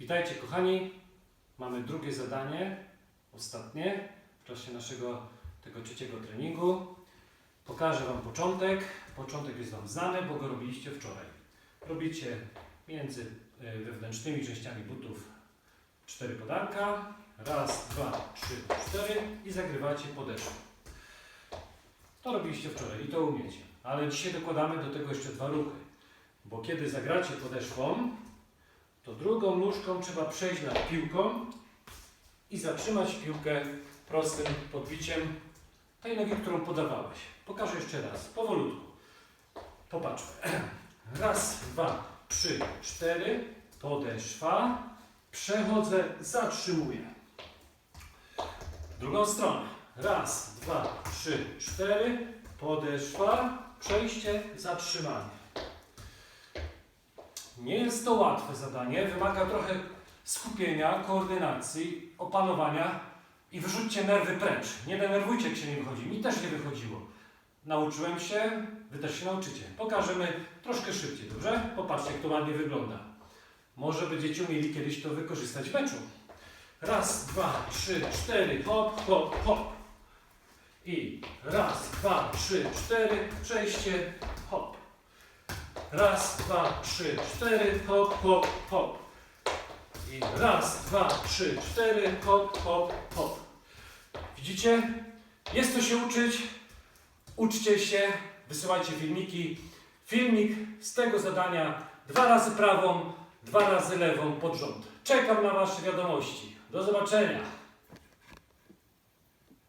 Witajcie kochani. Mamy drugie zadanie, ostatnie w czasie naszego tego trzeciego treningu. Pokażę Wam początek. Początek jest Wam znany, bo go robiliście wczoraj. Robicie między e, wewnętrznymi częściami butów cztery podanka. Raz, dwa, trzy, cztery i zagrywacie podeszwę. To robiliście wczoraj i to umiecie. Ale dzisiaj dokładamy do tego jeszcze dwa ruchy. Bo kiedy zagracie podeszwą, to drugą nóżką trzeba przejść nad piłką i zatrzymać piłkę prostym podbiciem tej nogi, którą podawałeś. Pokażę jeszcze raz, powolutku. Popatrzmy. Raz, dwa, trzy, cztery, podeszwa, przechodzę, zatrzymuję. Drugą stronę. Raz, dwa, trzy, cztery, podeszwa, przejście, zatrzymanie. Nie jest to łatwe zadanie, wymaga trochę skupienia, koordynacji, opanowania i wyrzućcie nerwy precz. Nie denerwujcie, jak się nie wychodzi. Mi też nie wychodziło. Nauczyłem się, wy też się nauczycie. Pokażemy troszkę szybciej, dobrze? Popatrzcie, jak to ładnie wygląda. Może będziecie umieli kiedyś to wykorzystać w meczu. Raz, dwa, trzy, cztery, hop, hop, hop. I raz, dwa, trzy, cztery, przejście, hop. Raz, dwa, trzy, cztery, hop, hop, hop. I raz, dwa, trzy, cztery, hop, hop, hop. Widzicie? Jest to się uczyć. Uczcie się, wysyłajcie filmiki. Filmik z tego zadania dwa razy prawą, dwa razy lewą pod rząd. Czekam na Wasze wiadomości. Do zobaczenia.